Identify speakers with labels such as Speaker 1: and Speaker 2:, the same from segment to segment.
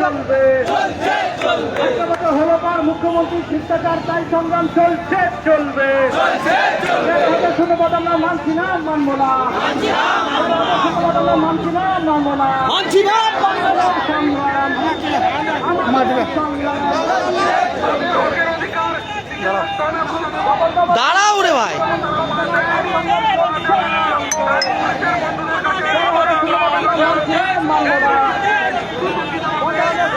Speaker 1: চলবে হলো পার মুখ্যমন্ত্রী শিষ্টাচার তাই সংগ্রাম চলছে চলবে। শূন্যপদ আমরা মানছি না মানবো না। আমরা মানছি না মানবো না।
Speaker 2: না দাঁড়াও রে ভাই।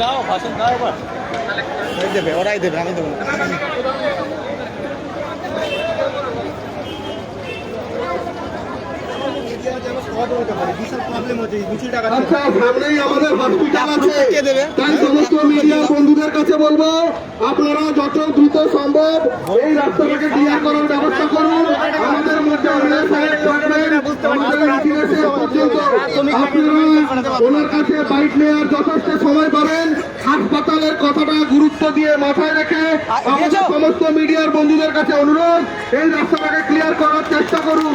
Speaker 2: দাও ভাষণ দাও এবার দেবে ওরাই দেবে আমি দেবো না।
Speaker 3: আচ্ছা সামনেই আমাদের হসপিটাল আছে। তাই সমস্ত মিডিয়া বন্ধুদের কাছে বলব আপনারা যত দ্রুত সম্ভব এই রাস্তাটাকে ক্লিয়ার করার ব্যবস্থা করুন। আমাদের মধ্যে ওনার কাছে বাইক নেওয়ার যথেষ্ট সময় পাবেন। হাসপাতালের কথাটা গুরুত্ব দিয়ে মাথায় রেখে আমাদের সমস্ত মিডিয়ার বন্ধুদের কাছে অনুরোধ এই রাস্তাটাকে ক্লিয়ার করার চেষ্টা করুন।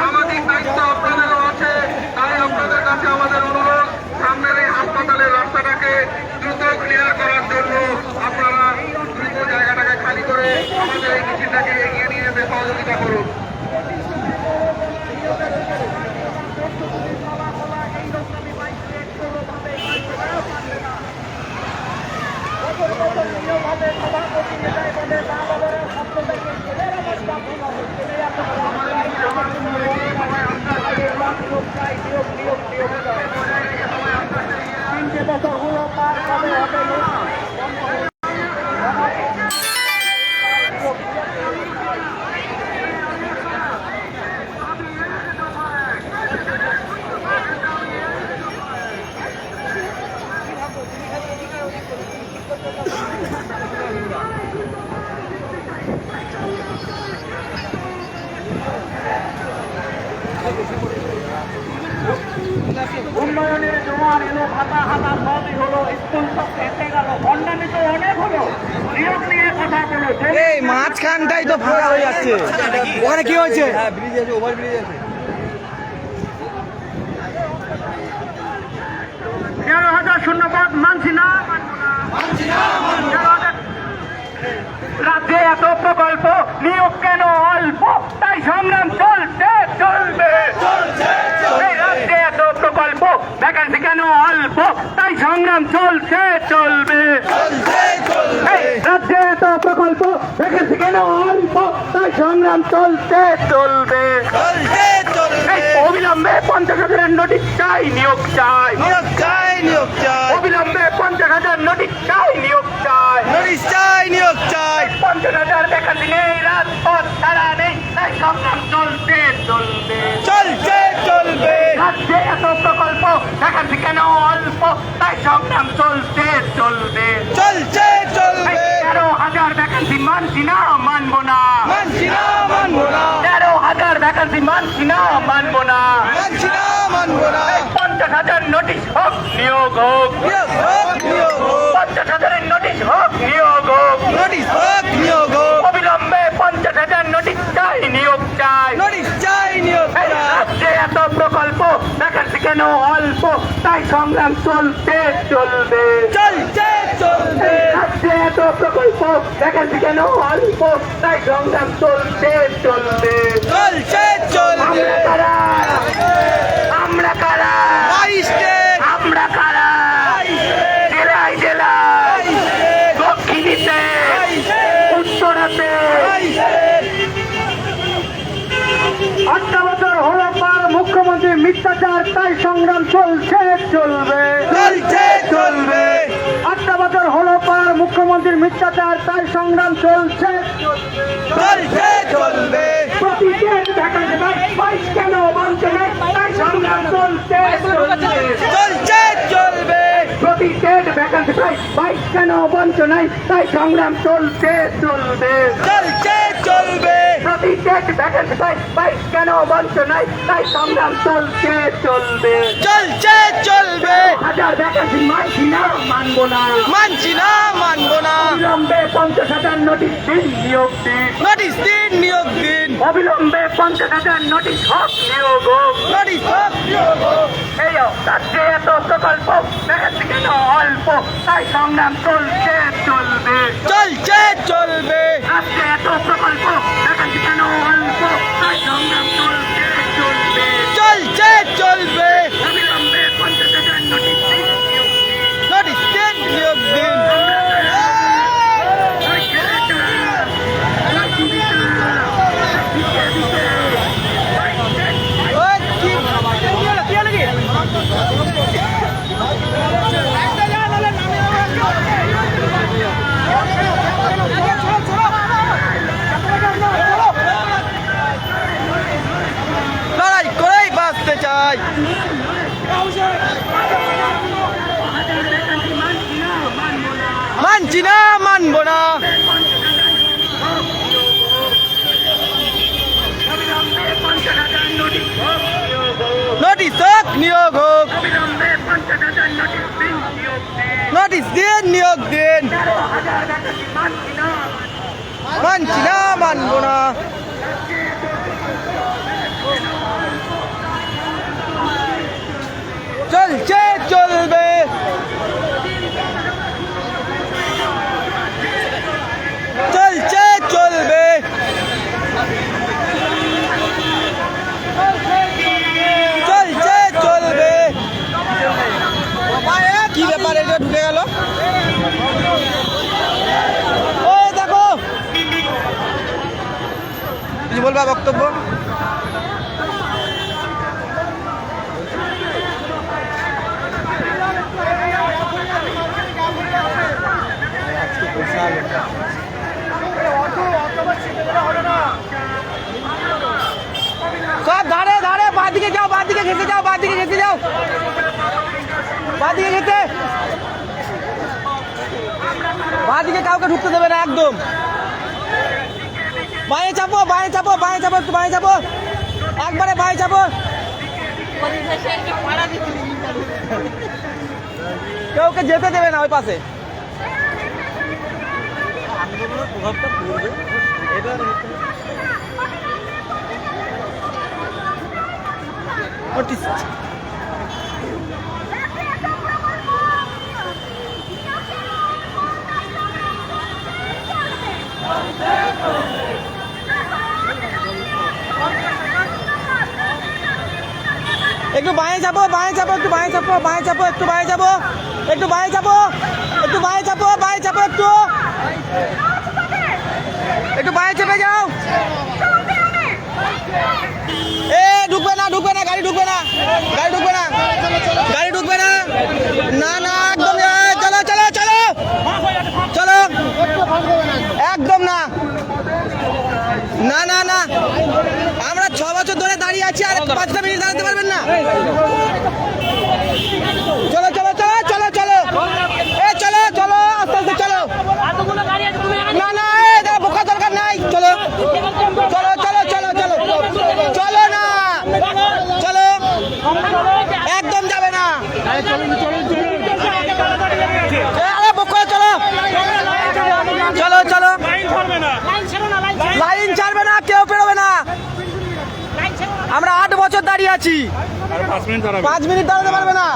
Speaker 3: সামাজিক দায়িত্ব আপনাদেরও আছে, তাই আপনাদের কাছে আমাদের অনুরোধ সামনের হাসপাতালের রাস্তাটাকে দ্রুত ক্লিয়ার করার জন্য আপনারা দ্রুত জায়গাটাকে খালি করে আমাদের এই এগিয়ে নিয়ে সহযোগিতা করুন।
Speaker 1: তিনটে উন্নয়নের জোয়ার এলো হাতা হাতা সবই হলো স্কুল সব এসে গেল ভণ্ডামি তো অনেক হলো। নিয়োগ নিয়ে কথা বলো
Speaker 2: এই মাঝখানটাই তো ফাঁকা হয়ে যাচ্ছে। ওখানে কি হয়েছে? ব্রিজ আছে ওভার ব্রিজ আছে।
Speaker 1: তেরো হাজার শূন্যপদ মানছি না রাজ্যে এত প্রকল্প নিয়োগ কেন অল্প? তাই সংগ্রাম চলছে চলবে। এই রাজ্যে অল্প প্রকল্প ভ্যাকান্সি কেন অল্প? তাই সংগ্রাম চলছে চলবে। রাজ্যে এত প্রকল্প ভ্যাকান্সি কেন অল্প? তাই সংগ্রাম চলছে চলবে। অবিলম্বে পঞ্চাশ হাজারের নোটিশ চাই নিয়োগ চাই।
Speaker 2: নিয়োগ চাই নিয়োগ চাই।
Speaker 1: অবিলম্বে পঞ্চাশ হাজার নোটিশ চাই নিয়োগ চাই।
Speaker 2: নোটিশ চাই নিয়োগ চাই।
Speaker 1: পঞ্চাশ হাজার ভ্যাকান্সি নেই রাজপথ ছাড়া নেই তাই সংগ্রাম চলছে চলবে।
Speaker 2: চলছে চলবে।
Speaker 1: রাজ্যে এত প্রকল্প ভ্যাকান্সি কেন অল্প তাই সংগ্রাম চলছে চলবে।
Speaker 2: চলছে চলবে।
Speaker 1: তেরো হাজার ভ্যাকান্সি মানছি না মানবো না।
Speaker 2: মানছি না মানবো না।
Speaker 1: হাজার ভ্যাকান্সি মানছি না মানবো না।
Speaker 2: মানছি না মানবো না।
Speaker 1: পঞ্চাশ হাজার নোটিশ হোক নিয়োগ হোক। পঞ্চাশ হাজারের নোটিশ হোক নিয়োগ হোক।
Speaker 2: নোটিশ হোক নিয়োগ হোক।
Speaker 1: অবিলম্বে পঞ্চাশ হাজার নোটিশ চাই নিয়োগ চাই।
Speaker 2: নোটিশ চাই নিয়োগ
Speaker 1: রাজ্যে এত প্রকল্প ভ্যাকান্সি কেন অল্প। তাই সংগ্রাম চলতে চলবে।
Speaker 2: চলছে চলবে।
Speaker 1: আজকে রাজ্যে এত প্রকল্প দেখেন কেন? অল্প তাই সংগ্রাম চলতে চলবে।
Speaker 2: চলছে চলবে।
Speaker 1: আমরা কারা? আমরা কারা?
Speaker 2: বাইশ
Speaker 1: সংগ্রাম চলছে চলবে।
Speaker 2: চলছে চলবে।
Speaker 1: আটটা বছর হলো পার মুখ্যমন্ত্রীর মিথ্যাচার তাই সংগ্রাম চলছে
Speaker 2: চলছে চলবে।
Speaker 1: প্রতিদিন দেখা যাবে বাইশ কেন বঞ্চনা তাই সংগ্রাম চলছে চলবে।
Speaker 2: চলছে চলবে।
Speaker 1: প্রতি স্টেট ভ্যাকান্সি পাই বাইশ কেন বঞ্চনায় তাই সংগ্রাম চলছে চলবে।
Speaker 2: চলছে চলবে।
Speaker 1: প্রতি স্টেট ভ্যাকান্সি পাই বাইশ কেন বঞ্চনায় তাই সংগ্রাম চলছে চলবে।
Speaker 2: চলছে চলবে।
Speaker 1: হাজার ভ্যাকান্সি মানছি না মানবো না।
Speaker 2: মানছি না মানবো না।
Speaker 1: অবিলম্বে পঞ্চাশ হাজার নোটিশ দিন নিয়োগ দিন।
Speaker 2: নোটিশ দিন নিয়োগ দিন।
Speaker 1: অবিলম্বে পঞ্চাশ হাজার নোটিশ হোক নিয়োগ হোক।
Speaker 2: নোটিশ হোক, নিয়োগ হোক।
Speaker 1: এই রাজ্যে এত প্রকল্প ভ্যাকান্সি কেন অল্প? তাই সংগ্রাম চলছে চলবে।
Speaker 2: চলছে চলবে।
Speaker 1: আজকে এত প্রকল্প ভ্যাকান্সি কেন অল্প তাই সংগ্রাম চলছে চলবে
Speaker 2: চলছে চলবে
Speaker 1: অবিলম্বে পঞ্চাশ হাজার নোটিশ দিন নিয়োগ দিন।
Speaker 2: নোটিশ দিন নিয়োগ দিন ওই কি কি হলো কি হলো কি লড়াই করেই বাঁচতে চাই মানছি না মানবো না নোটিশ হোক নিয়োগ হোক। নোটিশ দিন নিয়োগ দিন। মানছি না মানবো না। চলছে চলবে চলছে চলবে চলছে চলবে ব্যাপার এটা ঢুকে গেল। ও দেখো। কিছু বলবা বক্তব্য সব ধারে ধারে বাদিকে যাও বাদিকে ঘেসে যাও বাদিকে ঘেসে যাও বাদিকে ঘেসে বাদিকে কাউকে ঢুকতে দেবে না একদম। বাঁয়ে চাপো বাঁয়ে চাপো বাঁয়ে চাপো, একটু বাঁয়ে চাপো। একবারে বাঁয়ে চাপো। কেউকে যেতে দেবে না ওই পাশে। নোটিশ একটু বাঁয়ে যাব একটু বাঁয়ে চাপো বাঁয়ে চাপো, একটু বাঁয়ে যাব একটু বাঁয়ে যাব একটু বাঁয়ে চাপো বাঁয়ে চাপো, একটু। একটু বাঁয়ে চেপে যাও। এ, ঢুকবে না ঢুকবে না, গাড়ি ঢুকবে না, গাড়ি ঢুকবে না, গাড়ি ঢুকবে না। না না, একদম। চলো চলো চলো। চলো। একদম না। না না না। আমরা ছ বছর ধরে দাঁড়িয়ে আছি আর পাঁচটা মিনিট দাঁড়াতে পারবেন না চলো চলো চলো চলো চলো এ চলো চলো আস্তে আস্তে চলো না না এ দাঁড়া, বোকা দরকার নাই চলো চলো চলো চলো চলো চলো না চলো একদম যাবে না এ, আরে বোকা চলো চলো চলো লাইন ছাড়বে না কেউ বেরোবে না আমরা আট বছর দাঁড়িয়ে আছি পাঁচ মিনিট দাঁড়াতে পারবে না।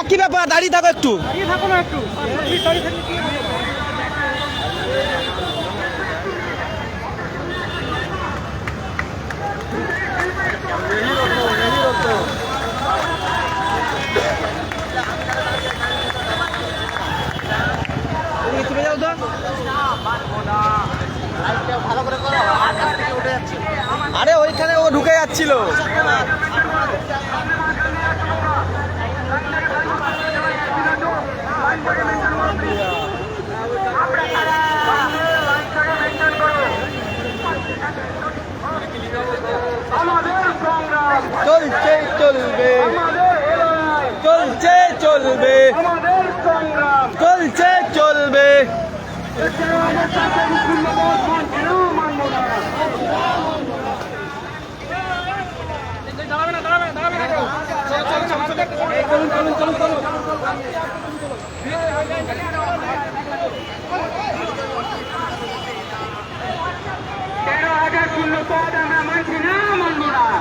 Speaker 2: একই ব্যাপার দাঁড়িয়ে থাকো একটু। এদিকে যাচ্ছিল। চলছে চলবে। চলছে চলবে।
Speaker 1: চলছে চলবে।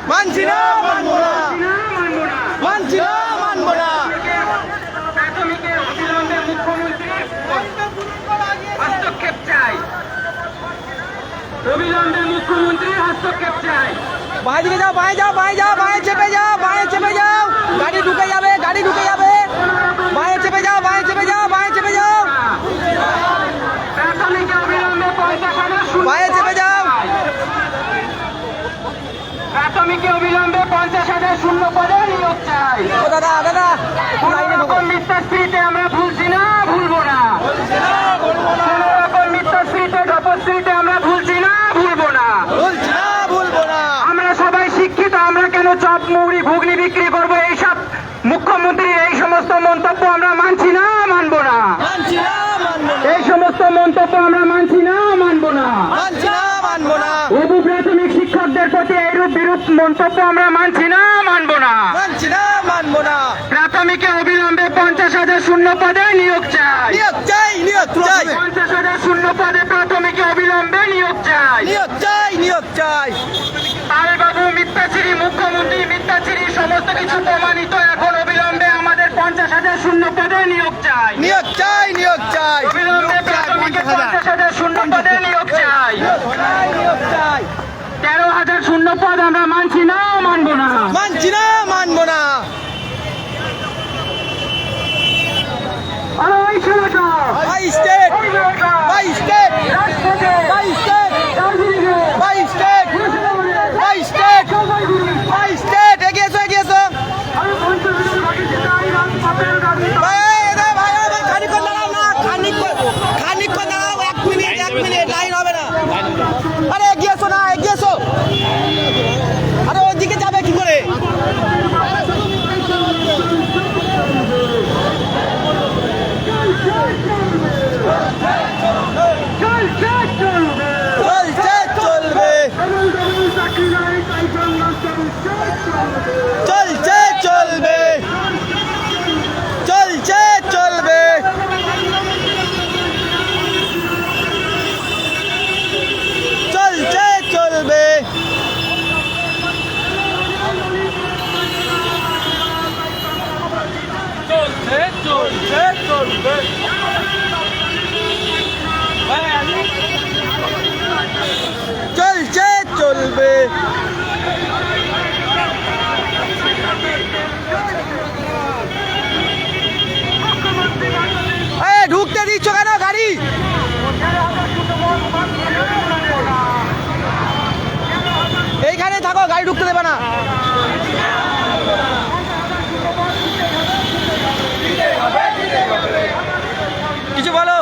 Speaker 1: মানছি না মানব না। না মানবো না। মুখ্যমন্ত্রী হস্তক্ষেপ চাই অবিলম্বে মুখ্যমন্ত্রী হস্তক্ষেপ চাই।
Speaker 2: বাঁ দিকে যাও বাঁয়ে যাও বাঁয়ে যাও বাঁয়ে চেপে যাও যাও গাড়ি ঢুকে যাবে গাড়ি ঢুকে যাবে। বাঁয়ে চেপে যাও বাঁয়ে চেপে যাও বাঁয়ে চেপে যাও। বাঁয়ে চেপে যাও।
Speaker 1: প্রাথমিকে অবিলম্বে পঞ্চাশ হাজার শূন্য পদে নিয়োগ চাই
Speaker 2: ও দাদা দাদা
Speaker 1: কোন
Speaker 2: লাইনে ঢুকো।
Speaker 1: রকম মিথ্যাশ্রীতে আমরা ভুলছি না ভুলবো না কোন রকম মিথ্যাশ্রীতে ঢপশ্রীতে আমরা ভুলছি না ভুলবো না
Speaker 2: ভুলছি না ভুলবো না
Speaker 1: আমরা সবাই শিক্ষিত আমরা কেন চপ মুড়ি ঘুগনি বিক্রি করব এইসব মুখ্যমন্ত্রীর এই সমস্ত মন্তব্য আমরা মানছি না মানবো না
Speaker 2: মানছি না মানবো না
Speaker 1: এই সমস্ত মন্তব্য আমরা মানছি না মানবো না
Speaker 2: মানছি না মানবো না
Speaker 1: অবু প্রাথমিক শিক্ষকদের প্রতি এইরূপ বিরূপ মন্তব্য আমরা মানছি না মানবো না।
Speaker 2: মানছি না মানবো না।
Speaker 1: প্রাথমিকে অবিলম্বে পঞ্চাশ হাজার শূন্য পদে নিয়োগ চাই।
Speaker 2: নিয়োগ চাই নিয়োগ চাই।
Speaker 1: পঞ্চাশ হাজার শূন্য পদে প্রাথমিকে অবিলম্বে নিয়োগ চাই।
Speaker 2: নিয়োগ চাই নিয়োগ চাই।
Speaker 1: বাবু মিথ্যাচিরি মুখ্যমন্ত্রী মিথ্যাচিরি সমস্ত কিছু প্রমাণিত এখন অবিলম্বে আমাদের পঞ্চাশ হাজার শূন্য পদে নিয়োগ চাই।
Speaker 2: নিয়োগ চাই নিয়োগ চাই।
Speaker 1: অবিলম্বে প্রাথমিকে পঞ্চাশ হাজার। শূন্য পদে নিয়োগ চাই।
Speaker 2: চাই নিয়োগ চাই।
Speaker 1: তেরো হাজার শূন্য পদ আমরা মানছি না মানবো না
Speaker 2: মানছি না মানবো না
Speaker 1: আরে ওই ছেলেটা
Speaker 2: বাই স্টেট
Speaker 1: ওই মেয়েটা
Speaker 2: বাই স্টেট
Speaker 1: রাজপথে
Speaker 2: বাই স্টেট
Speaker 1: দার্জিলিংয়ে
Speaker 2: বাই স্টেট
Speaker 1: মুর্শিদাবাদে
Speaker 2: বাই স্টেট
Speaker 1: জলপাইগুড়ি
Speaker 2: বাই স্টেট এগিয়ে এসো এগিয়ে এসো
Speaker 1: আমি পঞ্চাশ হাজার বাকি চাই রাজপথের দাবি
Speaker 2: ভাই এই দাও, ভাই ভাই, ভাই, খানিকক্ষণ দাঁড়াও না খানিকক্ষণ খানিকক্ষণ দাঁড়াও এক মিনিট এক মিনিট লাইন হবে না আরে এগিয়ে এসো না এগিয়ে এসো আরে ওইদিকে যাবে কি করে
Speaker 1: চলছে চলবে
Speaker 2: চলছে চলবে
Speaker 1: এমন তেমন চাকরি নাই তাই সংগ্রাম চলছে চলবে
Speaker 2: চলছে চলবে চলছে চলবে চলছে চলবে চলছে চলছে চলবে চলছে চলবে এ ঢুকতে দিচ্ছ কেন গাড়ি এইখানে থাকো গাড়ি ঢুকতে দেবে না। কিছু বলো।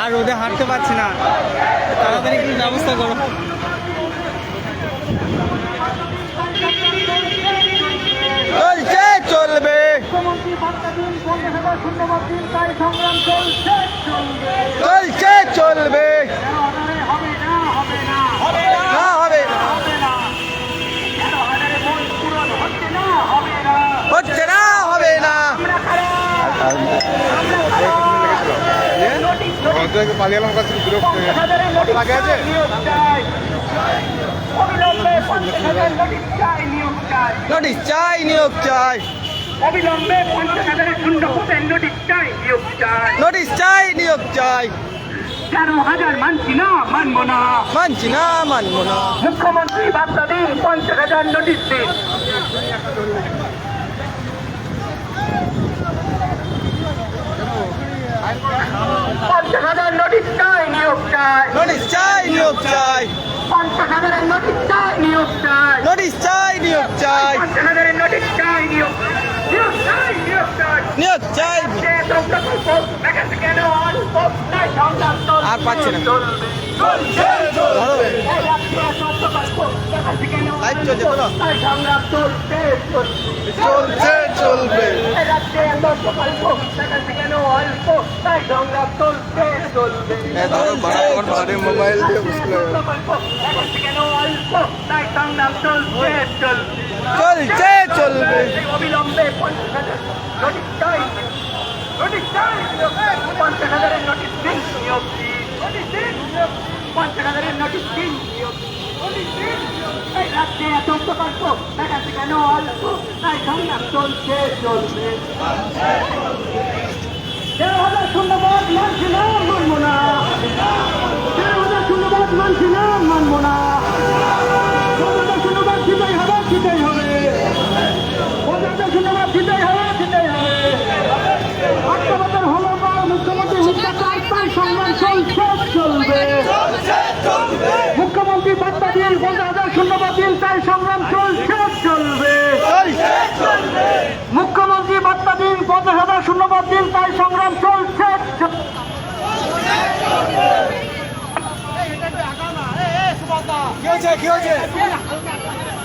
Speaker 4: আর রোদে হাঁটতে পারছি না। তাড়াতাড়ি কি ব্যবস্থা করো।
Speaker 2: চলছে চলবে।
Speaker 1: চলছে চলবে। হবে না হবে না।
Speaker 5: পালিয়ালাম কাছে বিরক্ত লাগে আছে?
Speaker 1: চাই, নিয়োগ চাই চাই চাই।
Speaker 2: নোটিশ চাই নিয়োগ চাই।
Speaker 1: অবিলম্বে পঞ্চাশ হাজারের শূন্য পদের নোটিশ চাই নিয়োগ চাই।
Speaker 2: নোটিশ চাই নিয়োগ চাই।
Speaker 1: তেরো হাজার মানছি না মানবো না।
Speaker 2: মানছি না মানবো না।
Speaker 1: মুখ্যমন্ত্রী বার্তা দিন পঞ্চাশ হাজার নোটিশ দিন। পঞ্চাশ হাজার নোটিশ চাই নিয়োগ চাই।
Speaker 2: নোটিশ চাই নিয়োগ চাই।
Speaker 1: পঞ্চাশ হাজারের নোটিশ চাই নিয়োগ চাই।
Speaker 2: নোটিশ চাই নিয়োগ চাই।
Speaker 1: পঞ্চাশ হাজারের নোটিশ চাই নিয়োগ নিয়োগ চাই নিয়োগ চাই।
Speaker 2: নিয়োগ চাই। আর পাচ্ছি না। লাইভ চলছে। চলবে।
Speaker 4: রাজ্যে এত প্রকল্প দেখাচ্ছে কেন অল্প? তাই সংগ্রাম চলছে চলবে।
Speaker 2: মোবাইল দিয়ে
Speaker 4: প্রকল্প দেখাচ্ছে কেন অল্প? তাই সংগ্রাম চলছে চলবে।
Speaker 2: চলছে চলবে।
Speaker 4: অবিলম্বে পঞ্চাশ হাজার নোটিশ চাই। নোটিশ চাই। পঞ্চাশ হাজারের নোটিশ দিন। নিয়োগ দিন। নোটিশ দিন পঞ্চাশ হাজারের নোটিশ দিন। নিয়োগ নোটিশ দিন। রাজ্যে এত প্রকল্প দেখাচ্ছে কেন অল্প তাই সংগ্রাম চলছে চলবে তেরো হাজার শূন্যবাদ মানছি না মানবো না। তেরো হাজার শূন্যবাদ মানছি না মানবো না। শূন্যবাদ দিতেই হবে দিতেই হবে। পঞ্চাশ শূন্যবাদ দিতেই হবে দিতেই হবে। আটটা বছর হলো পর মুখ্যমন্ত্রী তাই সংগ্রাম চলছে চলবে। মুখ্যমন্ত্রী বার্তা দিন পঞ্চাশ তাই সংগ্রাম চলছে চলবে। মুখ্যমন্ত্রী বার্তা দিন পঞ্চাশ হাজার শূন্যবাদ দিন তাই সংগ্রাম চলছে চল-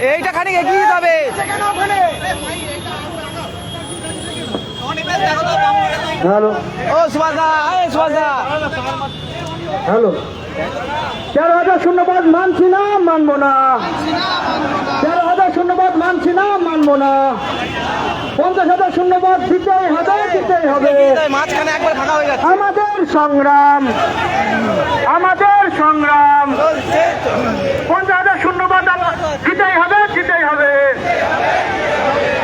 Speaker 2: এইটা খানিক এগিয়ে যেতে হবে।
Speaker 4: হ্যালো।
Speaker 2: ও সুভাষ দা এই সুভাষ দা।
Speaker 4: হ্যালো। তেরো হাজার শূন্যবাদ মানছি না, মানবো না। তেরো হাজার শূন্যবাদ মানছি না, মানবো না। পঞ্চাশ হাজার শূন্যবাদ দিতেই হবে দিতেই হবে। আমাদের সংগ্রাম আমাদের সংগ্রাম। পঞ্চাশ হাজার শূন্যবাদ দিতেই হবে দিতেই হবে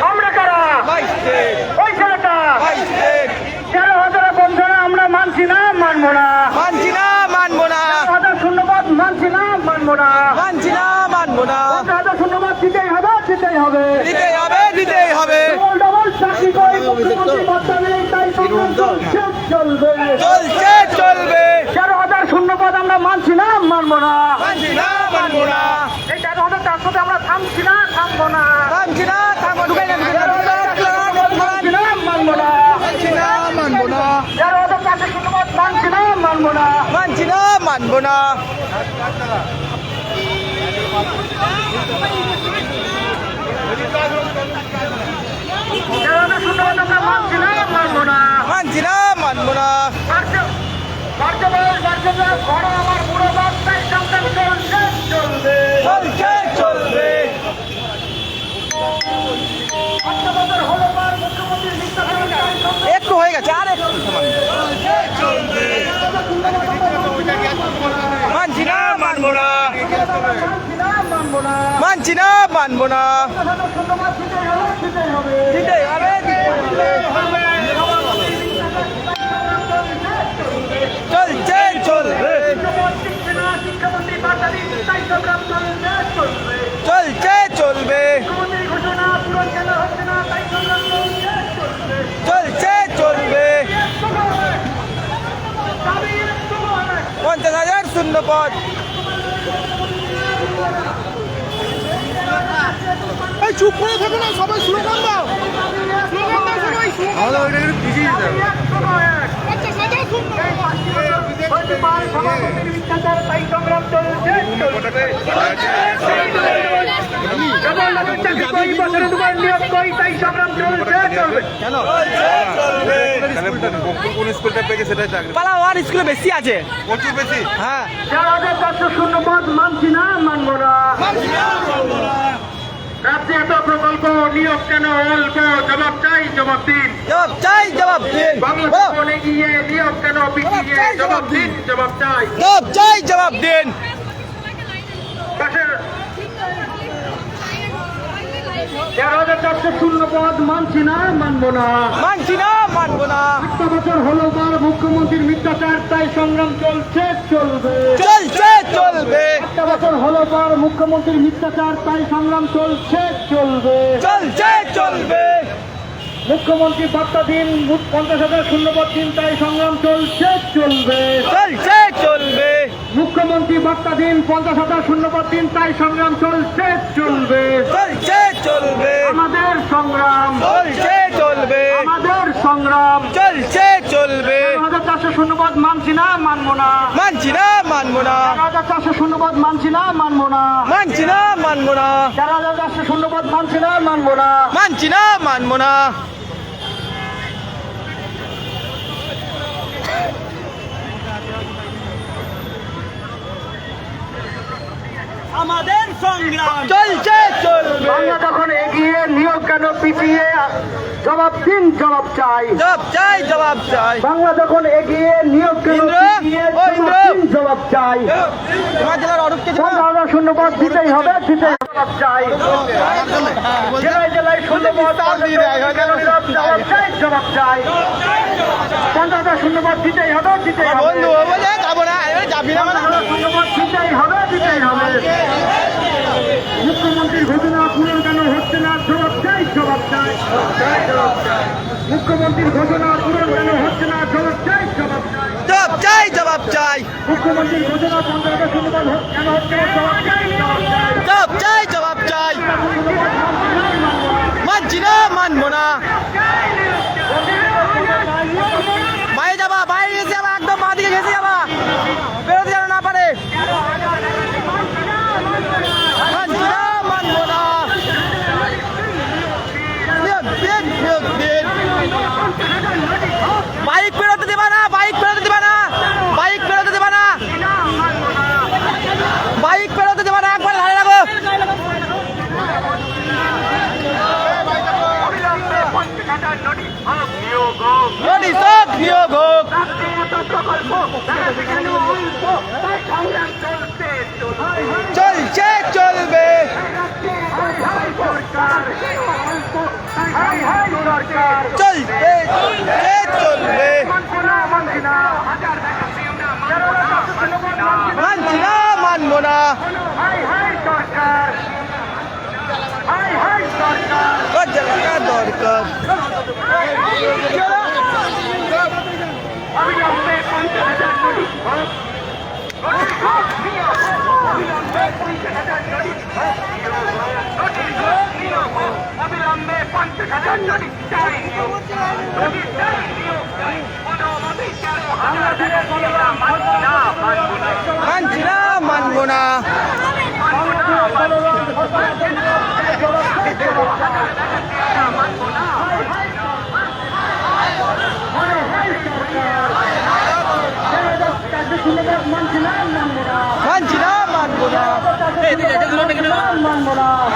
Speaker 4: আমরা কারা
Speaker 2: ভাই স্টেট
Speaker 4: ওই ছেলেটা
Speaker 2: ভাই স্টেট
Speaker 4: তেরো হাজারের বন্ধুরা আমরা মানছি না মানবো না
Speaker 2: মানছি না মানবো না
Speaker 4: তেরো হাজার শূন্যবাদ মানছি না মানবো না
Speaker 2: মানছি না মানবো না
Speaker 4: পঞ্চাশ হাজার দিতেই হবে দিতেই হবে।
Speaker 2: দিতেই হবে দিতেই হবে।
Speaker 4: চলছে চলবে।
Speaker 2: চলবে।
Speaker 4: তেরো হাজার শূন্যপদ আমরা মানছি না মানবো না
Speaker 2: মানছি না মানবো না
Speaker 4: এই তেরো হাজার চারশোতে আমরা থামছি না থামবো না।
Speaker 2: মানছি না থামো ঢুকাই না ঢুকাই না, ঢুকাই না, ঢুকাই না,
Speaker 4: মানছি না মানবো না।
Speaker 2: মানছি না মানবো না।
Speaker 4: তেরো হাজার চারশো শূন্যপদ মানছি না মানবো না।
Speaker 2: মানবো
Speaker 4: মানছি না মানবো না।
Speaker 2: মানছি না। মানবো না।
Speaker 4: চলবে
Speaker 2: চলবে একটু হয়ে গেছে আর একটু মানছি না মানবো না।
Speaker 4: মানছি না মানবো না। দিতেই হবে দিতেই হবে
Speaker 2: দিতেই হবে দিতেই হবে। চলছে চলবে
Speaker 4: শিক্ষামন্ত্রী বার্তা দিন তাই সংগ্রাম চলছে চলবে
Speaker 2: চলছে চলবে
Speaker 4: মুখ্যমন্ত্রী ঘোষণা পূরণ কেন হচ্ছে না তাই সংগ্রাম চলছে চলবে
Speaker 2: চলছে চলবে
Speaker 4: দাবি একটু অনেক
Speaker 2: পঞ্চাশ হাজার
Speaker 3: এই চুপ করে থাকো না সবাই স্লোগান দাও। স্লোগান দাও সবাই
Speaker 4: আমাদের একটু অনেক
Speaker 3: দিতে হাজার
Speaker 2: স্কুলে বেশি আছে।
Speaker 5: প্রচুর বেশি
Speaker 2: হ্যাঁ
Speaker 4: শূন্য পদ মানছি না মানবো না। রাজ্যে এত প্রকল্প নিয়োগ কেন? অল্প জবাব চাই জবাব দিন।
Speaker 2: জবাব চাই জবাব দিন।
Speaker 4: বাংলা
Speaker 2: বলো।
Speaker 4: গিয়ে নিয়োগ কেন? পিছিয়ে জবাব দিন। জবাব চাই।
Speaker 2: জবাব চাই জবাব দিন।
Speaker 4: তেরো হাজার চারশো শূন্য পদ মানছি না মানবো না।
Speaker 2: মানছি না মানবো না।
Speaker 4: একটা বছর হলো বার মুখ্যমন্ত্রীর মিথ্যাচার তাই সংগ্রাম চলছে চলবে।
Speaker 2: চলছে চলবে।
Speaker 4: একটা বছর হলো পর মুখ্যমন্ত্রীর মিথ্যাচার তাই সংগ্রাম চলছে চলবে।
Speaker 2: চলছে চলবে।
Speaker 4: মুখ্যমন্ত্রী বার্তা দিন পঞ্চাশ হাজার শূন্যপদ দিন তাই সংগ্রাম চলছে চলবে।
Speaker 2: চলছে চলবে।
Speaker 4: মুখ্যমন্ত্রী বার্তা দিন পঞ্চাশ হাজার শূন্যপদ দিন তাই সংগ্রাম চলছে চলবে।
Speaker 2: চলছে চলবে।
Speaker 4: আমাদের সংগ্রাম।
Speaker 2: চলছে চলবে।
Speaker 4: আমাদের সংগ্রাম।
Speaker 2: চলছে চলবে।
Speaker 4: আমাদের হাজার চারশো শূন্যপদ মানছি না মানবো না।
Speaker 2: মানছি না মানবো না।
Speaker 4: হাজার চারশো শূন্যপদ মানছি না মানবো না।
Speaker 2: মানছি না মানবো না।
Speaker 4: তেরো হাজার চারশো শূন্যপদ মানছি না মানবো না।
Speaker 2: মানছি না মানবো না।
Speaker 6: আমাদের সংগ্রাম।
Speaker 2: চলছে চলবে।
Speaker 4: বাংলা যখন এগিয়ে নিয়োগ কেন পিছিয়ে? জবাব দিন জবাব চাই।
Speaker 2: জবাব চাই জবাব চাই।
Speaker 4: বাংলা যখন এগিয়ে নিয়োগ কেন পিছিয়ে? জবাব
Speaker 2: ইন্দ্র।
Speaker 4: দিন জবাব চাই। হাজার শূন্যপদ দিতেই হবে দিতেই জবাব চাই। জেলায় জেলায় শূন্যপদ কেন জবাব চাই জবাব চাই। হাজার শূন্যপদ দিতেই হবে দিতেই হবে।
Speaker 2: বন্ধু ও বলে যাব না মানে
Speaker 4: মুখ্যমন্ত্রীর ঘোষণা পূরণ কেন হচ্ছে না? জবাব চাই জবাব চাই। মুখ্যমন্ত্রীর ঘোষণা পূরণ কেন হচ্ছে না? জবাব চাই জবাব
Speaker 2: জবাব চাই জবাব চাই।
Speaker 4: মুখ্যমন্ত্রীর ঘোষণা পঞ্চায়েত কেন হচ্ছে জবাব চাই জবাব চাই।
Speaker 2: জবাব চাই মানছি না মানবো না বাইরে যাবা বাইরে গেছে যাবা একদম মা দিকে ঘেসে যাবা বেরোতে যেন না পারে মানছি না মানবো না নিয়োগ দিন, নিয়োগ দিন। বাইক বেরোতে দেবা না বাইক বেরোতে দেবা না বাইক বেরোতে দেবা না বাইক বেরোতে দেবা না একবার ধারে রাখো নোটিশ হোক নিয়োগ হোক চলছে চলবে চলবে। চলছে চলবে মানছি না মানবো না লাগা দরকার
Speaker 4: অবিলম্বে পঞ্চাশ হাজার নোটিশ চাই নোটিশ চাই
Speaker 2: মানছি না মানবো না। মানছি না মানবো না মানছি না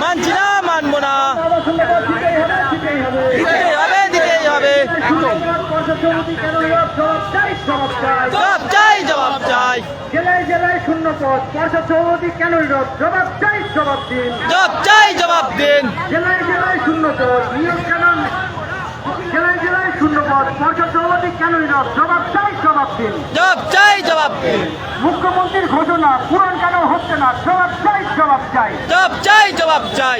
Speaker 4: শূন্য পদ পর্ষদ সভাপতি কেন নীরব জবাব চাই জবাব দিন।
Speaker 2: জবাব চাই জবাব দিন।
Speaker 4: জেলায় জেলায় শূন্য পদ নিয়োগ কেন জেলায় জেলায় শূন্য পদ পর্ষদ সভাপতি কেন নীরব জবাব চাই জবাব দিন।
Speaker 2: জবাব চাই জবাব দিন।
Speaker 4: মুখ্যমন্ত্রীর ঘোষণা পূরণ কেন হচ্ছে না? জবাব চাই জবাব চাই।
Speaker 2: জবাব চাই জবাব চাই।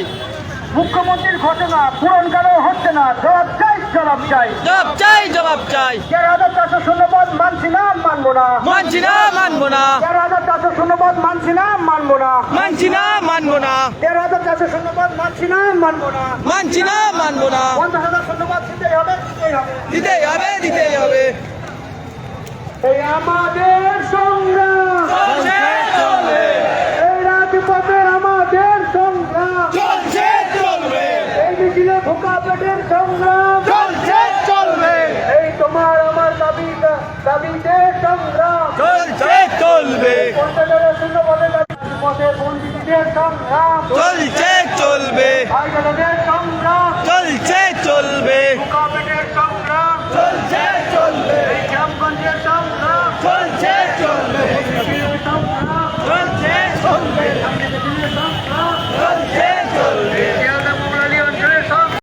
Speaker 4: মুখ্যমন্ত্রীর ঘোষণা পূরণ কেন হচ্ছে না? জবাব চাই জবাব চাই।
Speaker 2: জবাব চাই জবাব চাই।
Speaker 4: তেরো হাজার চারশো শূন্য পদ মানছি না মানবো না।
Speaker 2: মানছি না মানবো না।
Speaker 4: তেরো হাজার চারশো শূন্য পদ মানছি না মানবো না।
Speaker 2: মানছি না মানবো না।
Speaker 4: তেরো হাজার চারশো শূন্য পদ মানছি না মানবো না।
Speaker 2: মানছি না মানবো না।
Speaker 4: পঞ্চাশ হাজার শূন্য পদ দিতেই হবে। দিতেই হবে
Speaker 2: দিতেই হবে।
Speaker 4: এই আমাদের সংগ্রাম। এই রাজপথের আমাদের সংগ্রাম। এই মিছিলে ভোকা পেটের সংগ্রাম। দাবিতে সংগ্রাম।
Speaker 2: চলছে চলবে। চলছে চলবে।
Speaker 4: চলছে চলবে।
Speaker 2: চলছে চলবে।
Speaker 4: চলছে চলবে।
Speaker 2: চলছে চলবে।